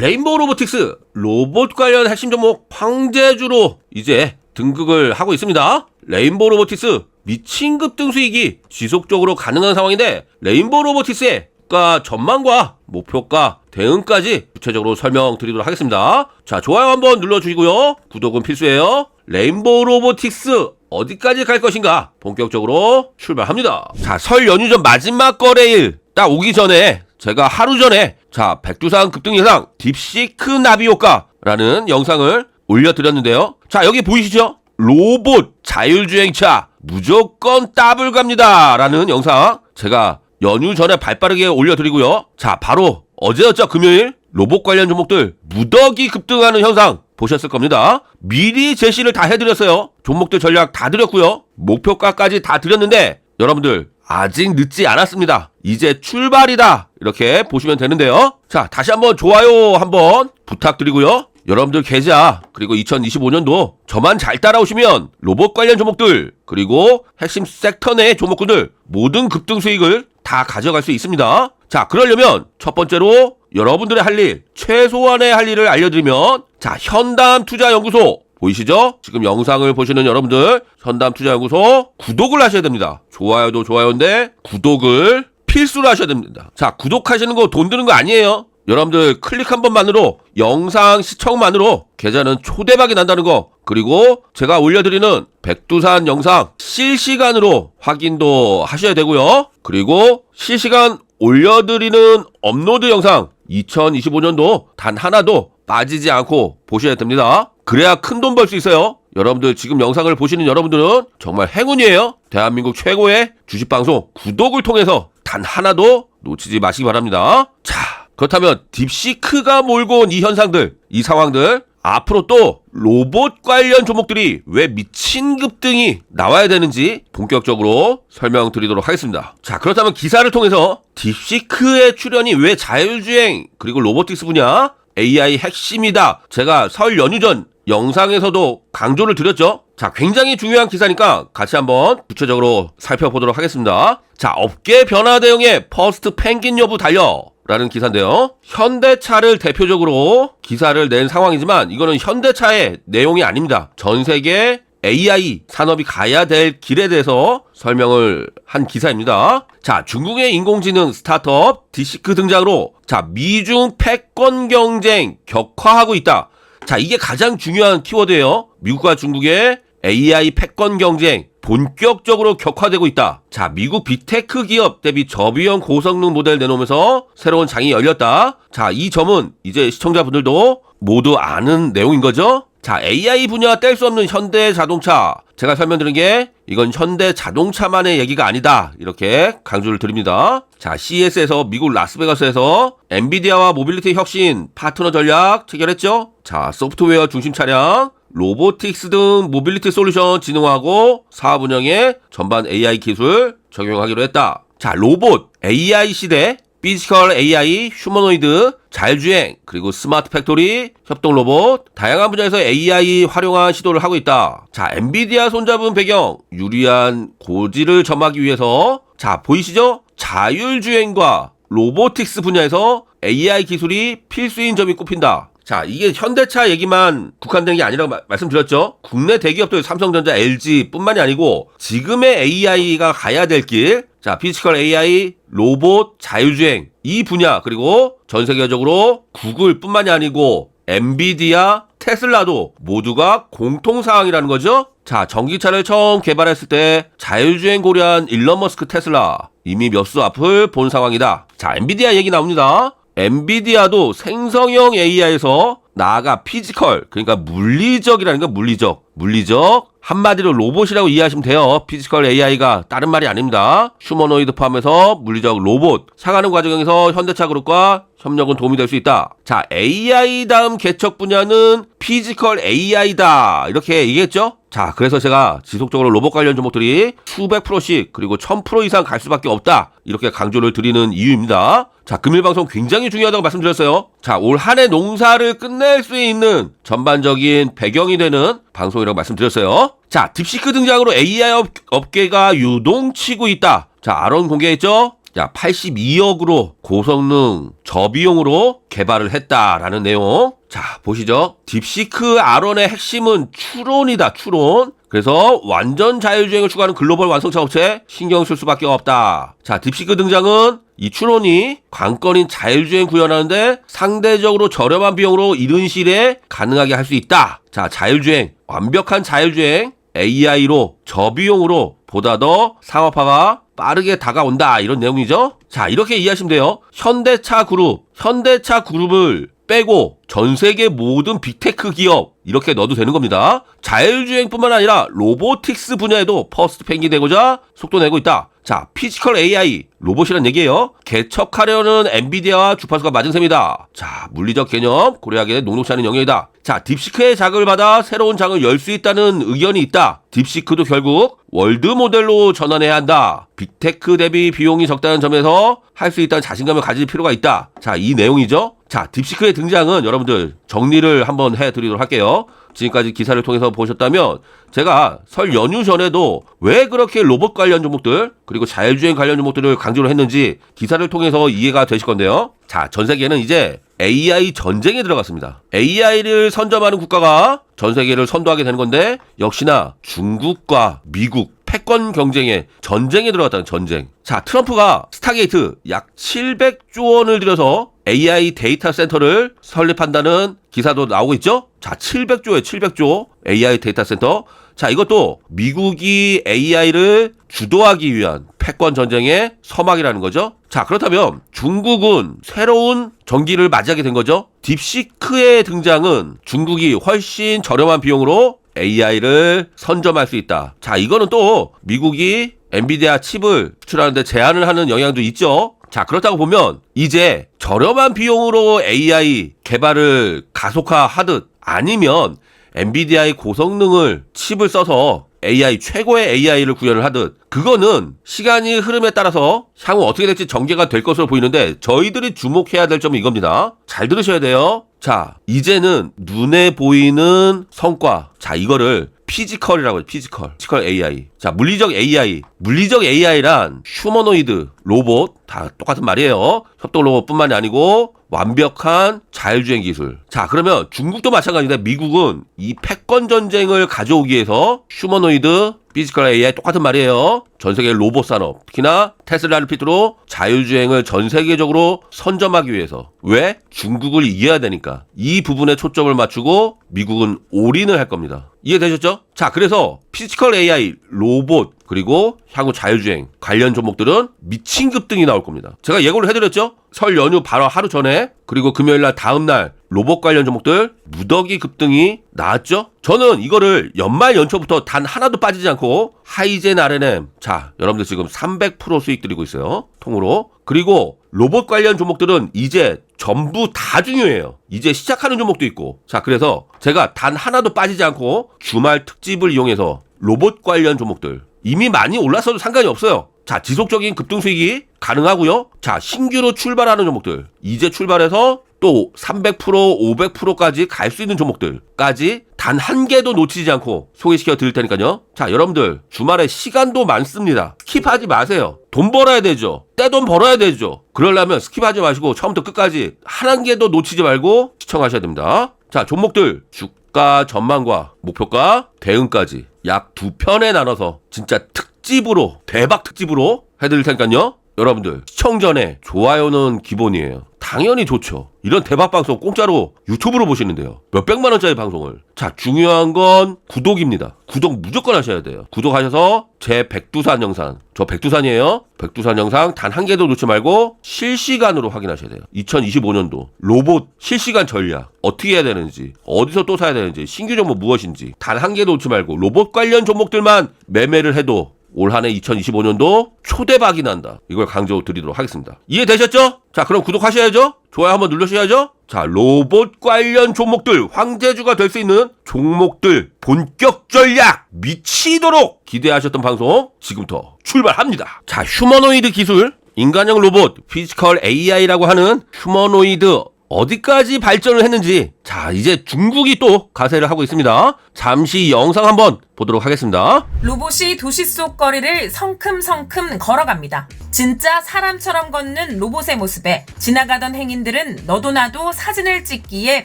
레인보우 로보틱스 로봇 관련 핵심 종목 황제주로 이제 등극을 하고 있습니다. 레인보우 로보틱스 미친 급등 수익이 지속적으로 가능한 상황인데 레인보우 로보틱스의 가 전망과 목표가 대응까지 구체적으로 설명드리도록 하겠습니다. 자, 좋아요 한번 눌러주시고요. 구독은 필수예요. 레인보우 로보틱스 어디까지 갈 것인가 본격적으로 출발합니다. 자, 설 연휴 전 마지막 거래일 딱 오기 전에 제가 하루 전에 자 백두산 급등 예상 딥시크 나비 효과라는 영상을 올려드렸는데요. 자 여기 보이시죠? 로봇 자율주행차 무조건 더블 갑니다 라는 영상 제가 연휴 전에 발빠르게 올려드리고요. 자 바로 어제였죠 금요일 로봇 관련 종목들 무더기 급등하는 현상 보셨을 겁니다. 미리 제시를 다 해드렸어요. 종목들 전략 다 드렸고요. 목표가까지 다 드렸는데 여러분들 아직 늦지 않았습니다. 이제 출발이다. 이렇게 보시면 되는데요. 자, 다시 한번 좋아요 한번 부탁드리고요. 여러분들 계좌 그리고 2025년도 저만 잘 따라오시면 로봇 관련 종목들 그리고 핵심 섹터 내 종목군들 모든 급등 수익을 다 가져갈 수 있습니다. 자, 그러려면 첫 번째로 여러분들의 할 일, 최소한의 할 일을 알려드리면 자, 현담 투자 연구소 보이시죠? 지금 영상을 보시는 여러분들 현담 투자연구소 구독을 하셔야 됩니다. 좋아요도 좋아요인데 구독을 필수로 하셔야 됩니다. 자, 구독하시는 거 돈 드는 거 아니에요. 여러분들 클릭 한 번만으로 영상 시청만으로 계좌는 초대박이 난다는 거 그리고 제가 올려드리는 백두산 영상 실시간으로 확인도 하셔야 되고요. 그리고 실시간 올려드리는 업로드 영상 2025년도 단 하나도 빠지지 않고 보셔야 됩니다. 그래야 큰 돈 벌 수 있어요. 여러분들 지금 영상을 보시는 여러분들은 정말 행운이에요. 대한민국 최고의 주식방송 구독을 통해서 단 하나도 놓치지 마시기 바랍니다. 자, 그렇다면 딥시크가 몰고 온 이 현상들, 이 상황들, 앞으로 또 로봇 관련 종목들이 왜 미친 급등이 나와야 되는지 본격적으로 설명드리도록 하겠습니다. 자, 그렇다면 기사를 통해서 딥시크의 출연이 왜 자율주행 그리고 로보틱스 분야 AI 핵심이다. 제가 설 연휴 전 영상에서도 강조를 드렸죠. 자, 굉장히 중요한 기사니까 같이 한번 구체적으로 살펴보도록 하겠습니다. 자, 업계 변화 대응에 퍼스트 펭귄 여부 달려. 라는 기사인데요. 현대차를 대표적으로 기사를 낸 상황이지만 이거는 현대차의 내용이 아닙니다. 전 세계 AI 산업이 가야 될 길에 대해서 설명을 한 기사입니다. 자, 중국의 인공지능 스타트업 디시크 등장으로 자, 미중 패권 경쟁 격화하고 있다. 자, 이게 가장 중요한 키워드예요. 미국과 중국의 AI 패권 경쟁 본격적으로 격화되고 있다. 자, 미국 빅테크 기업 대비 저비용 고성능 모델 내놓으면서 새로운 장이 열렸다. 자, 이 점은 이제 시청자분들도 모두 아는 내용인 거죠? 자, AI 분야 뗄 수 없는 현대 자동차. 제가 설명드린 게 이건 현대 자동차만의 얘기가 아니다. 이렇게 강조를 드립니다. 자, CES에서 미국 라스베가스에서 엔비디아와 모빌리티 혁신 파트너 전략 체결했죠? 자, 소프트웨어 중심 차량, 로보틱스 등 모빌리티 솔루션 진흥하고 사업 운영에 전반 AI 기술 적용하기로 했다. 자, 로봇 AI 시대 피지컬 AI, 휴머노이드, 자율주행, 그리고 스마트 팩토리, 협동 로봇, 다양한 분야에서 AI 활용한 시도를 하고 있다. 자, 엔비디아 손잡은 배경, 유리한 고지를 점하기 위해서, 자, 보이시죠? 자율주행과 로보틱스 분야에서 AI 기술이 필수인 점이 꼽힌다. 자, 이게 현대차 얘기만 국한된 게 아니라고 마- 말씀드렸죠. 국내 대기업들 삼성전자, LG 뿐만이 아니고 지금의 AI가 가야 될 길, 자, 피지컬 AI, 로봇, 자율주행 이 분야 그리고 전 세계적으로 구글 뿐만이 아니고 엔비디아, 테슬라도 모두가 공통 사항이라는 거죠. 자, 전기차를 처음 개발했을 때 자율주행 고려한 일론 머스크 테슬라 이미 몇 수 앞을 본 상황이다. 자, 엔비디아 얘기 나옵니다. 엔비디아도 생성형 AI에서 나아가 피지컬 그러니까 물리적이라는 건 물리적 물리적. 한마디로 로봇이라고 이해하시면 돼요. 피지컬 AI가 다른 말이 아닙니다. 휴머노이드 포함해서 물리적 로봇. 사가는 과정에서 현대차 그룹과 협력은 도움이 될 수 있다. 자 AI 다음 개척 분야는 피지컬 AI다. 이렇게 얘기했죠 자 그래서 제가 지속적으로 로봇 관련 종목들이 수백 프로씩 그리고 천 프로 이상 갈 수밖에 없다 이렇게 강조를 드리는 이유입니다 자, 금일 방송 굉장히 중요하다고 말씀드렸어요. 자, 올 한 해 농사를 끝낼 수 있는 전반적인 배경이 되는 방송이라고 말씀드렸어요. 자, 딥시크 등장으로 AI 업, 업계가 유동치고 있다. 자, 아론 공개했죠? 야, 82억으로 고성능 저비용으로 개발을 했다라는 내용. 자, 보시죠. 딥시크 R1의 핵심은 추론이다, 추론. 그래서 완전 자율주행을 추구하는 글로벌 완성차 업체 신경 쓸 수밖에 없다. 자, 딥시크 등장은 이 추론이 관건인 자율주행 구현하는데 상대적으로 저렴한 비용으로 이른 시일에 가능하게 할 수 있다. 자, 자율주행, 완벽한 자율주행, AI로 저비용으로 보다 더 상업화가 빠르게 다가온다. 이런 내용이죠. 자, 이렇게 이해하시면 돼요. 현대차 그룹, 현대차 그룹을 빼고 전 세계 모든 빅테크 기업 이렇게 넣어도 되는 겁니다. 자율주행뿐만 아니라 로보틱스 분야에도 퍼스트 팽이 되고자 속도 내고 있다. 자, 피지컬 AI 로봇이란 얘기예요. 개척하려는 엔비디아와 주파수가 맞은 셈이다. 자, 물리적 개념 고려하기에 녹록지 않은 영역이다. 자, 딥시크의 자극을 받아 새로운 장을 열 수 있다는 의견이 있다. 딥시크도 결국 월드 모델로 전환해야 한다. 빅테크 대비 비용이 적다는 점에서 할 수 있다는 자신감을 가질 필요가 있다. 자, 이 내용이죠. 자, 딥시크의 등장은 여러분들 정리를 한번 해드리도록 할게요. 지금까지 기사를 통해서 보셨다면 제가 설 연휴 전에도 왜 그렇게 로봇 관련 종목들 그리고 자율주행 관련 종목들을 강조를 했는지 기사를 통해서 이해가 되실 건데요. 자, 전 세계는 이제 AI 전쟁에 들어갔습니다. AI를 선점하는 국가가 전 세계를 선도하게 되는 건데 역시나 중국과 미국 패권 경쟁에 전쟁에 들어갔다는 전쟁. 자, 트럼프가 스타게이트 약 700조 원을 들여서 AI 데이터 센터를 설립한다는 기사도 나오고 있죠? 자, 700조에 700조 AI 데이터 센터. 자, 이것도 미국이 AI를 주도하기 위한 패권 전쟁의 서막이라는 거죠. 자, 그렇다면 중국은 새로운 전기를 맞이하게 된 거죠. 딥시크의 등장은 중국이 훨씬 저렴한 비용으로 AI를 선점할 수 있다. 자, 이거는 또 미국이 엔비디아 칩을 수출하는데 제한을 하는 영향도 있죠. 자, 그렇다고 보면 이제 저렴한 비용으로 AI 개발을 가속화하듯 아니면 엔비디아의 고성능을 칩을 써서 AI 최고의 AI를 구현을 하듯 그거는 시간이 흐름에 따라서 향후 어떻게 될지 전개가 될 것으로 보이는데 저희들이 주목해야 될 점은 이겁니다. 잘 들으셔야 돼요. 자, 이제는 눈에 보이는 성과. 자, 이거를 피지컬이라고 해요. 피지컬. 피지컬 AI. 자, 물리적 AI. 물리적 AI란 휴머노이드, 로봇 다 똑같은 말이에요. 협동 로봇뿐만이 아니고 완벽한 자율주행 기술. 자, 그러면 중국도 마찬가지인데 미국은 이 패권 전쟁을 가져오기 위해서 휴머노이드 피지컬 AI 똑같은 말이에요. 전 세계 로봇 산업, 특히나 테슬라를 필두로 자율주행을 전 세계적으로 선점하기 위해서. 왜? 중국을 이겨야 되니까. 이 부분에 초점을 맞추고 미국은 올인을 할 겁니다. 이해되셨죠? 자, 그래서 피지컬 AI, 로봇, 그리고 향후 자율주행 관련 종목들은 미친 급등이 나올 겁니다. 제가 예고를 해드렸죠? 설 연휴 바로 하루 전에 그리고 금요일 날 다음 날 로봇 관련 종목들 무더기 급등이 나왔죠? 저는 이거를 연말 연초부터 단 하나도 빠지지 않고 하이젠 RNM 자 여러분들 지금 300% 수익 드리고 있어요 통으로 그리고 로봇 관련 종목들은 이제 전부 다 중요해요. 이제 시작하는 종목도 있고. 자, 그래서 제가 단 하나도 빠지지 않고 주말 특집을 이용해서 로봇 관련 종목들 이미 많이 올랐어도 상관이 없어요. 자, 지속적인 급등 수익이 가능하고요. 자, 신규로 출발하는 종목들. 이제 출발해서 또 300%, 500%까지 갈 수 있는 종목들까지 단 한 개도 놓치지 않고 소개시켜 드릴 테니까요. 자, 여러분들 주말에 시간도 많습니다. 스킵하지 마세요. 돈 벌어야 되죠. 떼돈 벌어야 되죠. 그러려면 스킵하지 마시고 처음부터 끝까지 한 개도 놓치지 말고 시청하셔야 됩니다. 자, 종목들 주가 전망과 목표가 대응까지 약 두 편에 나눠서 진짜 특집으로 대박 특집으로 해드릴 테니까요. 여러분들 시청 전에 좋아요는 기본이에요. 당연히 좋죠. 이런 대박 방송 공짜로 유튜브로 보시는데요. 몇백만 원짜리 방송을. 자, 중요한 건 구독입니다. 구독 무조건 하셔야 돼요. 구독하셔서 제 백두산 영상, 저 백두산이에요. 백두산 영상 단 한 개도 놓지 말고 실시간으로 확인하셔야 돼요. 2025년도 로봇 실시간 전략 어떻게 해야 되는지, 어디서 또 사야 되는지, 신규 종목 무엇인지 단 한 개도 놓지 말고 로봇 관련 종목들만 매매를 해도 올 한해 2025년도 초대박이 난다. 이걸 강조 드리도록 하겠습니다. 이해되셨죠? 자, 그럼 구독하셔야죠? 좋아요 한번 누르셔야죠? 자, 로봇 관련 종목들, 황제주가 될 수 있는 종목들, 본격 전략, 미치도록 기대하셨던 방송, 지금부터 출발합니다. 자, 휴머노이드 기술, 인간형 로봇, 피지컬 AI라고 하는 휴머노이드 어디까지 발전을 했는지 자 이제 중국이 또 가세를 하고 있습니다. 잠시 영상 한번 보도록 하겠습니다. 로봇이 도시 속 거리를 성큼성큼 걸어갑니다. 진짜 사람처럼 걷는 로봇의 모습에 지나가던 행인들은 너도 나도 사진을 찍기에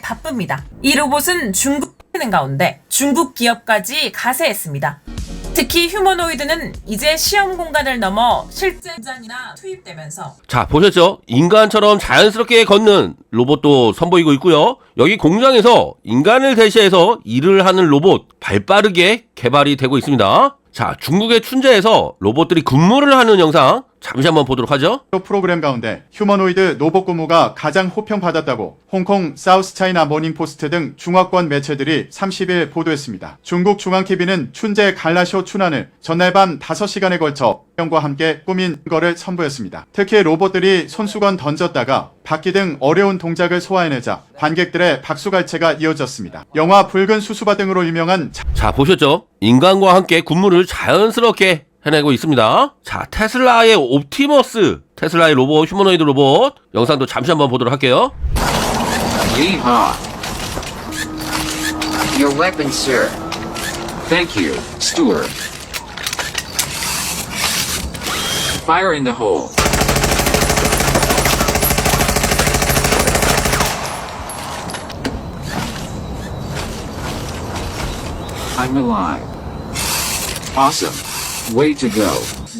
바쁩니다. 이 로봇은 중국 는 가운데 중국 기업까지 가세했습니다. 특히 휴머노이드는 이제 시험 공간을 넘어 실제 현장이나 투입되면서 자, 보셨죠? 인간처럼 자연스럽게 걷는 로봇도 선보이고 있고요. 여기 공장에서 인간을 대신해서 일을 하는 로봇 발빠르게 개발이 되고 있습니다. 자, 중국의 춘제에서 로봇들이 근무를 하는 영상 잠시 한번 보도록 하죠. 프로그램 가운데 휴머노이드 로봇 근무가 가장 호평받았다고 홍콩 사우스 차이나 모닝포스트 등 중화권 매체들이 30일 보도했습니다. 중국 중앙TV는 춘제 갈라쇼 춘환을 전날 밤 5시간에 걸쳐 형과 함께 꾸민 거를 선보였습니다. 특히 로봇들이 손수건 던졌다가 바퀴 등 어려운 동작을 소화해내자 관객들의 박수갈채가 이어졌습니다. 영화 붉은 수수바 등으로 유명한 자, 보셨죠? 인간과 함께 군무를 자연스럽게 해내고 있습니다. 자, 테슬라의 옵티머스, 테슬라의 로봇, 휴머노이드 로봇 영상도 잠시 한번 보도록 할게요. Yeehaw. Your weapon, sir. Thank you, Steward. Fire in the hole. I'm alive. Awesome. Way to go.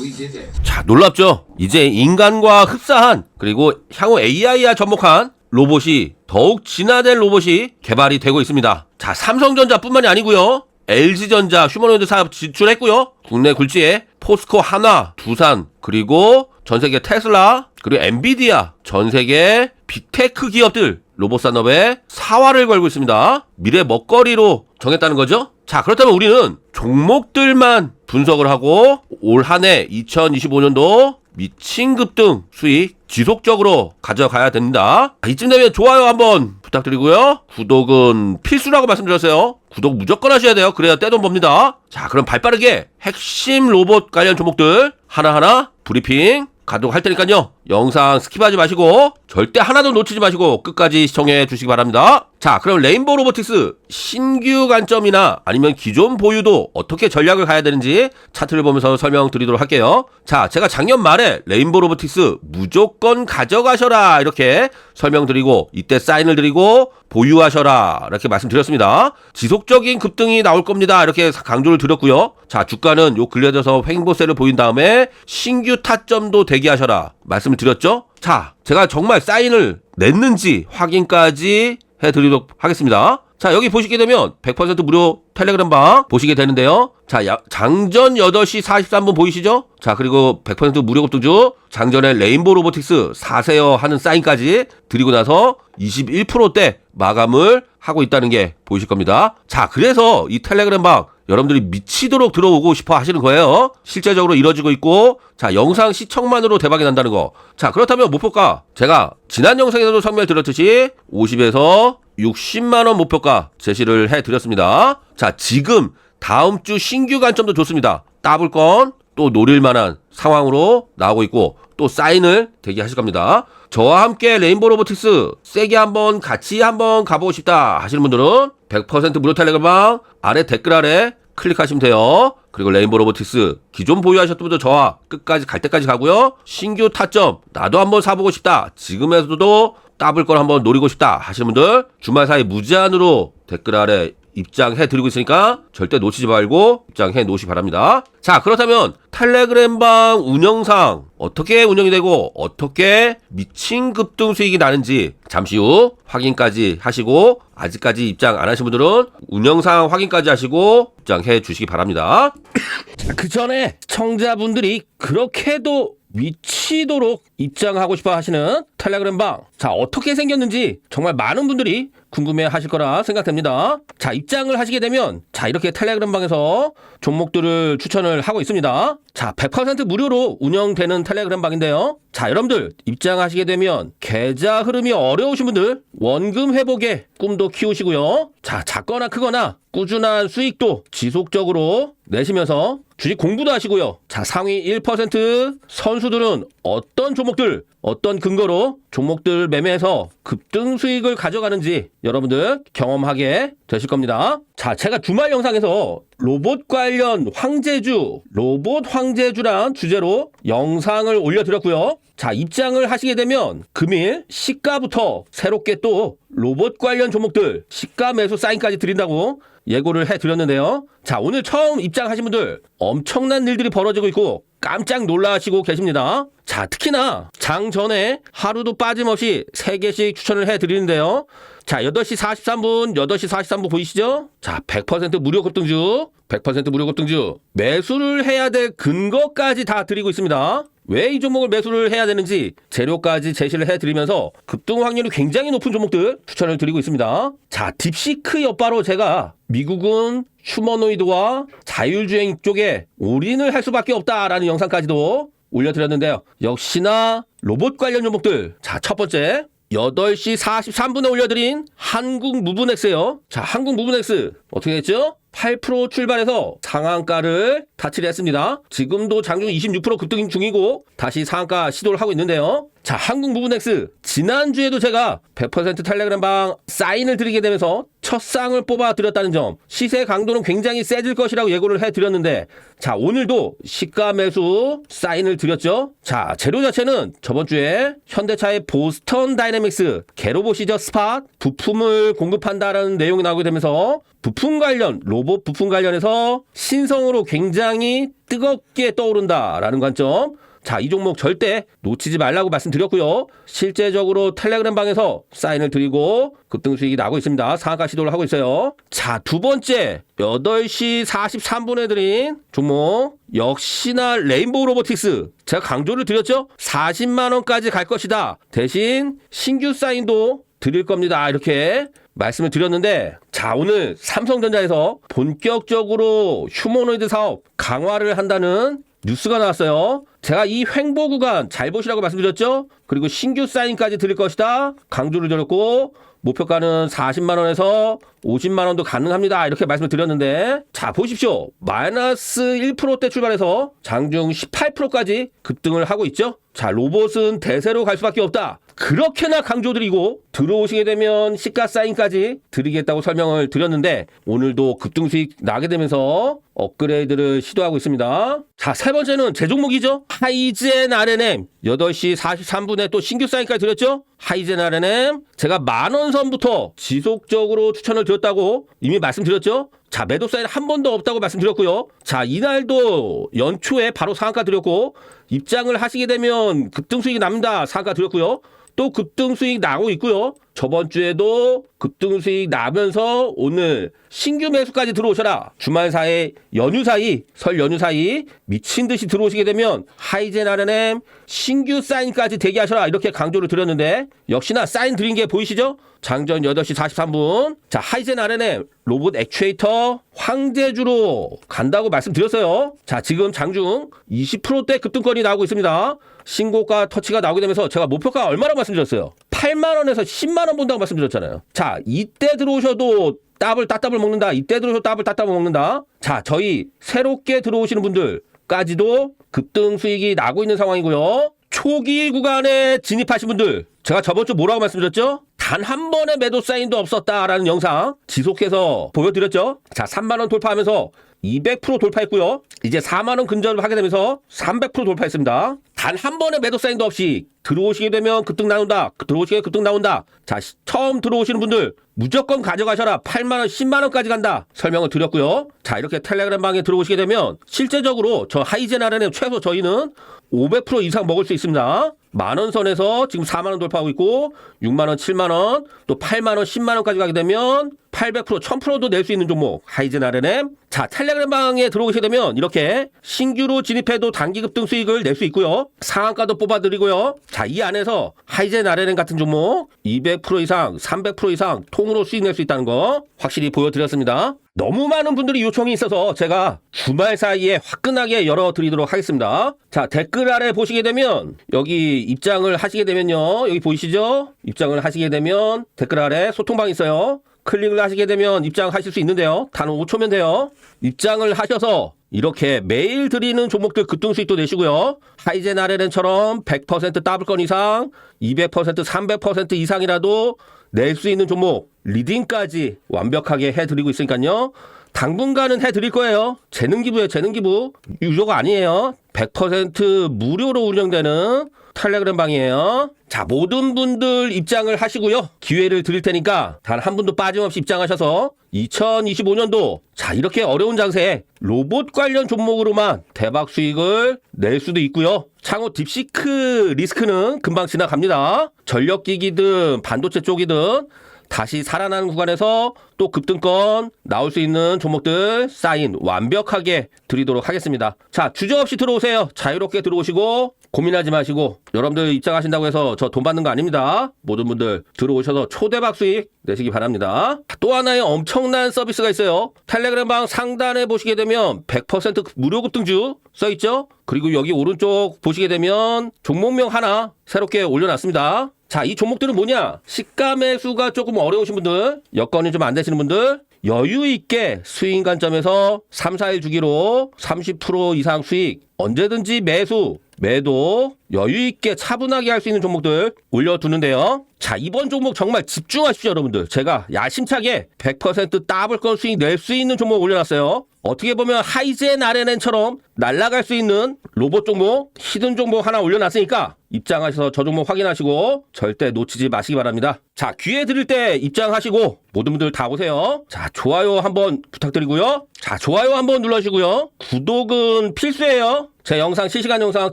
We did it. 자, 놀랍죠? 이제 인간과 흡사한 그리고 향후 AI와 접목한 로봇이 더욱 진화된 로봇이 개발이 되고 있습니다. 자, 삼성전자뿐만이 아니고요. LG전자 휴머노이드 사업 진출했고요. 국내 굴지에 포스코 하나, 두산, 그리고 전 세계 테슬라, 그리고 엔비디아, 전 세계 빅테크 기업들 로봇 산업에 사활을 걸고 있습니다. 미래 먹거리로 정했다는 거죠. 자, 그렇다면 우리는 종목들만 분석을 하고 올 한 해 2025년도 미친 급 등 수익 지속적으로 가져가야 됩니다. 자, 이쯤 되면 좋아요 한번 부탁드리고요. 구독은 필수라고 말씀드렸어요. 구독 무조건 하셔야 돼요. 그래야 떼돈 법니다. 자, 그럼 발 빠르게 핵심 로봇 관련 종목들 하나하나 브리핑 가도록 할 테니까요. 영상 스킵하지 마시고 절대 하나도 놓치지 마시고 끝까지 시청해 주시기 바랍니다. 자, 그럼 레인보우 로보틱스 신규 관점이나 아니면 기존 보유도 어떻게 전략을 가야 되는지 차트를 보면서 설명드리도록 할게요. 자, 제가 작년 말에 레인보우 로보틱스 무조건 가져가셔라 이렇게 설명드리고 이때 사인을 드리고 보유하셔라 이렇게 말씀드렸습니다. 지속적인 급등이 나올 겁니다. 이렇게 강조를 드렸고요. 자, 주가는 요 들어서 횡보세를 보인 다음에 신규 타점도 대기하셔라 말씀을 드렸죠. 자, 제가 정말 사인을 냈는지 확인까지 해드리도록 하겠습니다. 자, 여기 보시게 되면 100% 무료 텔레그램 방 보시게 되는데요. 자, 야- 장전 8시 43분 보이시죠? 자, 그리고 100% 무료 급등주 장전에 레인보우 로보틱스 사세요 하는 사인까지 드리고 나서 21%대 마감을 하고 있다는 게 보이실 겁니다. 자, 그래서 이 텔레그램 방 여러분들이 미치도록 들어오고 싶어 하시는 거예요. 실제적으로 이루어지고 있고, 자, 영상 시청만으로 대박이 난다는 거. 자, 그렇다면 목표가 제가 지난 영상에서도 설명을 드렸듯이 50에서 60만원 목표가 제시를 해 드렸습니다. 자, 지금 다음 주 신규 관점도 좋습니다. 따블 건 또 노릴 만한 상황으로 나오고 있고 또 사인을 대기하실 겁니다. 저와 함께 레인보우 로보틱스 세게 한번 같이 한번 가보고 싶다 하시는 분들은 100% 무료 텔레그램 아래 댓글 아래 클릭하시면 돼요. 그리고 레인보우 로보틱스 기존 보유하셨던 분들 저와 끝까지 갈 때까지 가고요. 신규 타점 나도 한번 사보고 싶다. 지금에서도 따블 걸 한번 노리고 싶다 하시는 분들 주말 사이 무제한으로 댓글 아래 입장해 드리고 있으니까 절대 놓치지 말고 입장해 놓으시 기 바랍니다. 자, 그렇다면 텔레그램방 운영상 어떻게 운영이 되고 어떻게 미친 급등 수익이 나는지 잠시 후 확인까지 하시고 아직까지 입장 안 하신 분들은 운영상 확인까지 하시고 입장해 주시기 바랍니다. 그 전에 청자분들이 그렇게도 미치도록 입장하고 싶어 하시는 텔레그램 방. 자, 어떻게 생겼는지 정말 많은 분들이 궁금해 하실 거라 생각됩니다. 자, 입장을 하시게 되면 자, 이렇게 텔레그램 방에서 종목들을 추천을 하고 있습니다. 자, 100% 무료로 운영되는 텔레그램 방인데요. 자, 여러분들 입장하시게 되면 계좌 흐름이 어려우신 분들 원금 회복에 꿈도 키우시고요. 자, 작거나 크거나 꾸준한 수익도 지속적으로 내시면서 주식 공부도 하시고요. 자, 상위 1% 선수들은 어떤 종목들, 어떤 근거로 종목들 매매해서 급등 수익을 가져가는지 여러분들 경험하게 되실 겁니다. 자, 제가 주말 영상에서 로봇 관련 황제주, 로봇 황제주란 주제로 영상을 올려드렸고요. 자, 입장을 하시게 되면 금일 시가부터 새롭게 또 로봇 관련 종목들 시가 매수 사인까지 드린다고 예고를 해드렸는데요. 자, 오늘 처음 입장하신 분들 엄청난 일들이 벌어지고 있고 깜짝 놀라시고 계십니다. 자, 특히나 장 전에 하루도 빠짐없이 3개씩 추천을 해드리는데요. 자, 8시 43분, 8시 43분 보이시죠? 자, 100% 무료 급등주, 100% 무료 급등주. 매수를 해야 될 근거까지 다 드리고 있습니다. 왜 이 종목을 매수를 해야 되는지 재료까지 제시를 해드리면서 급등 확률이 굉장히 높은 종목들 추천을 드리고 있습니다. 자, 딥시크 여바로 제가 미국은 휴머노이드와 자율주행 쪽에 올인을 할 수밖에 없다라는 영상까지도 올려드렸는데요. 역시나 로봇 관련 종목들. 자, 첫 번째. 8시 43분에 올려드린 한국 무브넥스예요. 자, 한국 무브넥스 어떻게 됐죠? 8% 출발해서 상한가를 타치를 했습니다. 지금도 장중 26% 급등 중이고 다시 상한가 시도를 하고 있는데요. 자, 한국 무브넥스 지난주에도 제가 100% 텔레그램 방 사인을 드리게 되면서 첫 쌍을 뽑아 드렸다는 점. 시세 강도는 굉장히 세질 것이라고 예고를 해 드렸는데 자, 오늘도 시가 매수 사인을 드렸죠. 자, 재료 자체는 저번 주에 현대차의 보스턴 다이내믹스 게로보시저 스팟 부품을 공급한다라는 내용이 나오게 되면서 부품 관련 로봇 부품 관련해서 신성으로 굉장히 뜨겁게 떠오른다라는 관점 자, 이 종목 절대 놓치지 말라고 말씀드렸고요. 실제적으로 텔레그램 방에서 사인을 드리고 급등 수익이 나고 있습니다. 상한가 시도를 하고 있어요. 자, 두 번째 8시 43분에 드린 종목 역시나 레인보우 로보틱스 제가 강조를 드렸죠. 40만 원까지 갈 것이다. 대신 신규 사인도 드릴 겁니다. 이렇게 말씀을 드렸는데 자 오늘 삼성전자에서 본격적으로 휴머노이드 사업 강화를 한다는 뉴스가 나왔어요. 제가 이 횡보 구간 잘 보시라고 말씀드렸죠. 그리고 신규 사인까지 드릴 것이다. 강조를 드렸고 목표가는 40만 원에서 50만 원도 가능합니다. 이렇게 말씀을 드렸는데 자 보십시오. 마이너스 1%대 출발해서 장중 18%까지 급등을 하고 있죠. 자 로봇은 대세로 갈 수밖에 없다. 그렇게나 강조드리고 들어오시게 되면 시가 사인까지 드리겠다고 설명을 드렸는데 오늘도 급등 수익 나게 되면서 업그레이드를 시도하고 있습니다. 자, 세 번째는 제 종목이죠. 하이젠 RNM 8시 43분에 또 신규 사인까지 드렸죠. 하이젠 RNM 제가 만원 선부터 지속적으로 추천을 드렸다고 이미 말씀드렸죠. 자, 매도 사인 한 번도 없다고 말씀드렸고요. 자, 이날도 연초에 바로 상한가 드렸고 입장을 하시게 되면 급등 수익이 납니다. 상한가 드렸고요. 또 급등 수익 나고 있고요. 저번 주에도 급등 수익 나면서 오늘 신규 매수까지 들어오셔라. 주말 사이, 연휴 사이, 설 연휴 사이 미친 듯이 들어오시게 되면 하이젠 RNM 신규 사인까지 대기하셔라. 이렇게 강조를 드렸는데 역시나 사인 드린 게 보이시죠? 장전 8시 43분. 자, 하이젠 RNM 로봇 액추에이터 황제주로 간다고 말씀드렸어요. 자, 지금 장중 20%대 급등권이 나오고 있습니다. 신고가 터치가 나오게 되면서 제가 목표가 얼마나 말씀드렸어요? 8만 원에서 10만 원 본다고 말씀드렸잖아요. 자, 이때 들어오셔도 따블 따따블 먹는다. 이때 들어오셔도 따블 따따블 먹는다. 자, 저희 새롭게 들어오시는 분들까지도 급등 수익이 나고 있는 상황이고요. 초기 구간에 진입하신 분들 제가 저번 주 뭐라고 말씀드렸죠? 단 한 번의 매도 사인도 없었다라는 영상 지속해서 보여드렸죠? 자, 3만원 돌파하면서 200% 돌파했고요. 이제 4만원 근접을 하게 되면서 300% 돌파했습니다. 단 한 번의 매도 사인도 없이 들어오시게 되면 급등 나온다. 들어오시게 급등 나온다. 자, 시- 처음 들어오시는 분들 무조건 가져가셔라. 8만 원, 10만 원까지 간다. 설명을 드렸고요. 자, 이렇게 텔레그램 방에 들어오시게 되면 실제적으로 저 하이젠 아렌에 최소 저희는 500% 이상 먹을 수 있습니다. 만원 선에서 지금 4만 원 돌파하고 있고 6만 원, 7만 원, 또 8만 원, 10만 원까지 가게 되면 800%, 1000%도 낼 수 있는 종목 하이젠 RNM. 자, 텔레그램 방에 들어오시게 되면 이렇게 신규로 진입해도 단기 급등 수익을 낼 수 있고요. 상한가도 뽑아드리고요. 자, 자, 이 안에서 하이젠 아레렌 같은 종목 200% 이상, 300% 이상 통으로 수익 낼 수 있다는 거 확실히 보여드렸습니다. 너무 많은 분들이 요청이 있어서 제가 주말 사이에 화끈하게 열어드리도록 하겠습니다. 자, 댓글 아래 보시게 되면 여기 입장을 하시게 되면요. 여기 보이시죠? 입장을 하시게 되면 댓글 아래 소통방 있어요. 클릭을 하시게 되면 입장하실 수 있는데요. 단 5초면 돼요. 입장을 하셔서 이렇게 매일 드리는 종목들 급등 수익도 내시고요. 하이젠 아레렌처럼 100% 더블건 이상, 200% 300% 이상이라도 낼 수 있는 종목 리딩까지 완벽하게 해드리고 있으니까요. 당분간은 해드릴 거예요. 재능 기부에 재능 기부 유료가 아니에요. 100% 무료로 운영되는 텔레그램 방이에요. 자, 모든 분들 입장을 하시고요. 기회를 드릴 테니까 단 한 분도 빠짐없이 입장하셔서 2025년도 자, 이렇게 어려운 장세에 로봇 관련 종목으로만 대박 수익을 낼 수도 있고요. 창호 딥시크 리스크는 금방 지나갑니다. 전력기기든 반도체 쪽이든 다시 살아나는 구간에서 또 급등권 나올 수 있는 종목들 사인 완벽하게 드리도록 하겠습니다. 자, 주저 없이 들어오세요. 자유롭게 들어오시고 고민하지 마시고 여러분들 입장하신다고 해서 저 돈 받는 거 아닙니다. 모든 분들 들어오셔서 초대박 수익 내시기 바랍니다. 또 하나의 엄청난 서비스가 있어요. 텔레그램 방 상단에 보시게 되면 100% 무료 급등주 써 있죠? 그리고 여기 오른쪽 보시게 되면 종목명 하나 새롭게 올려놨습니다. 자, 이 종목들은 뭐냐? 시가 매수가 조금 어려우신 분들, 여건이 좀 안 되시는 분들, 여유 있게 수익 관점에서 3, 4일 주기로 30% 이상 수익, 언제든지 매수, 매도, 여유 있게 차분하게 할 수 있는 종목들 올려두는데요. 자, 이번 종목 정말 집중하십시오, 여러분들. 제가 야심차게 100% 더블건 수익 낼 수 있는 종목 올려놨어요. 어떻게 보면 하이젠 아레넨처럼 날아갈 수 있는 로봇 종목, 히든 종목 하나 올려놨으니까 입장하셔서 저 종목 확인하시고 절대 놓치지 마시기 바랍니다. 자, 기회 드릴 때 입장하시고 모든 분들 다 오세요. 자, 좋아요 한번 부탁드리고요. 자, 좋아요 한번 눌러주시고요. 구독은 필수예요. 제 영상 실시간 영상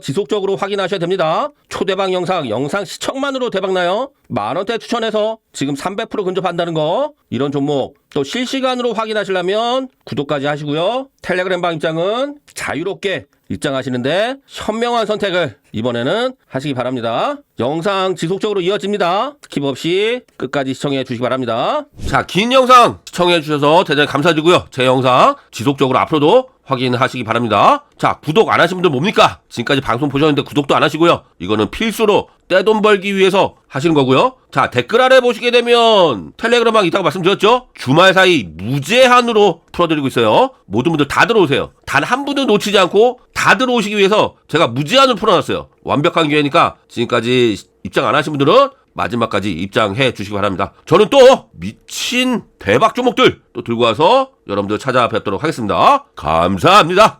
지속적으로 확인하셔야 됩니다. 초대박 영상 영상 시청만으로 대박나요. 만원대 추천해서 지금 300% 근접한다는 거 이런 종목 또 실시간으로 확인하시려면 구독까지 하시고요. 텔레그램 방 입장은 자유롭게 입장하시는데 현명한 선택을 이번에는 하시기 바랍니다. 영상 지속적으로 이어집니다. 스킵 없이 끝까지 시청해 주시기 바랍니다. 자, 긴 영상 시청해 주셔서 대단히 감사드리고요. 제 영상 지속적으로 앞으로도 확인하시기 바랍니다. 자, 구독 안 하신 분들 뭡니까? 지금까지 방송 보셨는데 구독도 안 하시고요. 이거는 필수로 떼돈 벌기 위해서 하시는 거고요. 자, 댓글 아래 보시게 되면 텔레그램방 있다고 말씀드렸죠? 주말 사이 무제한으로 풀어드리고 있어요. 모든 분들 다 들어오세요. 단 한 분도 놓치지 않고 다 들어오시기 위해서 제가 무제한으로 풀어놨어요. 완벽한 기회니까 지금까지 입장 안 하신 분들은 마지막까지 입장해 주시기 바랍니다. 저는 또 미친 대박 종목들 또 들고 와서 여러분들 찾아뵙도록 하겠습니다. 감사합니다.